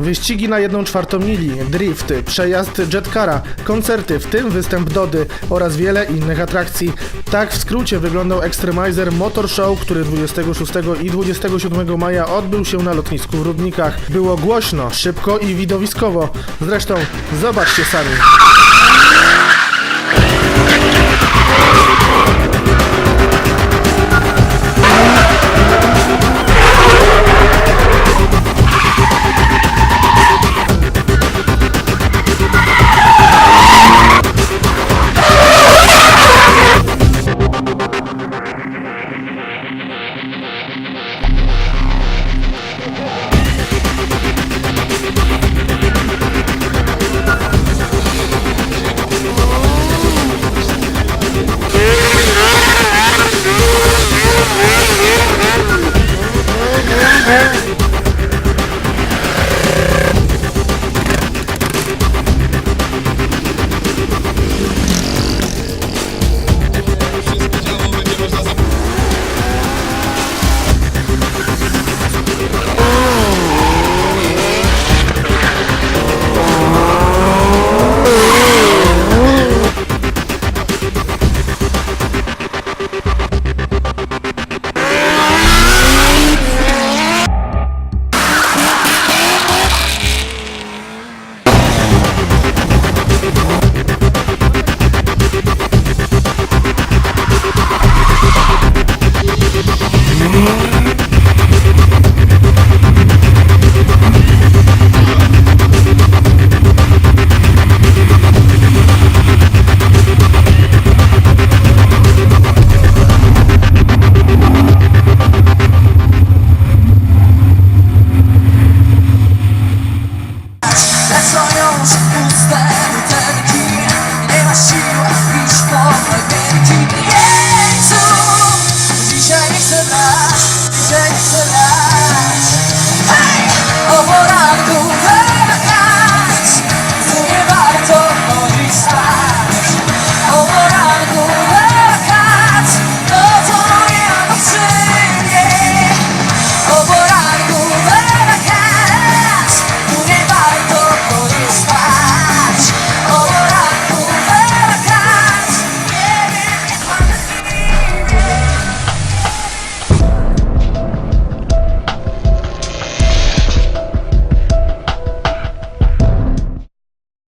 wyścigi na 1 czwartą mili, drifty, przejazd jetkara, koncerty, w tym występ Dody oraz wiele innych atrakcji. Tak w skrócie wyglądał Extremizer Motor Show, który 26 i 27 maja odbył się na lotnisku w Rudnikach. Było głośno, szybko i widowiskowo. Zresztą zobaczcie sami.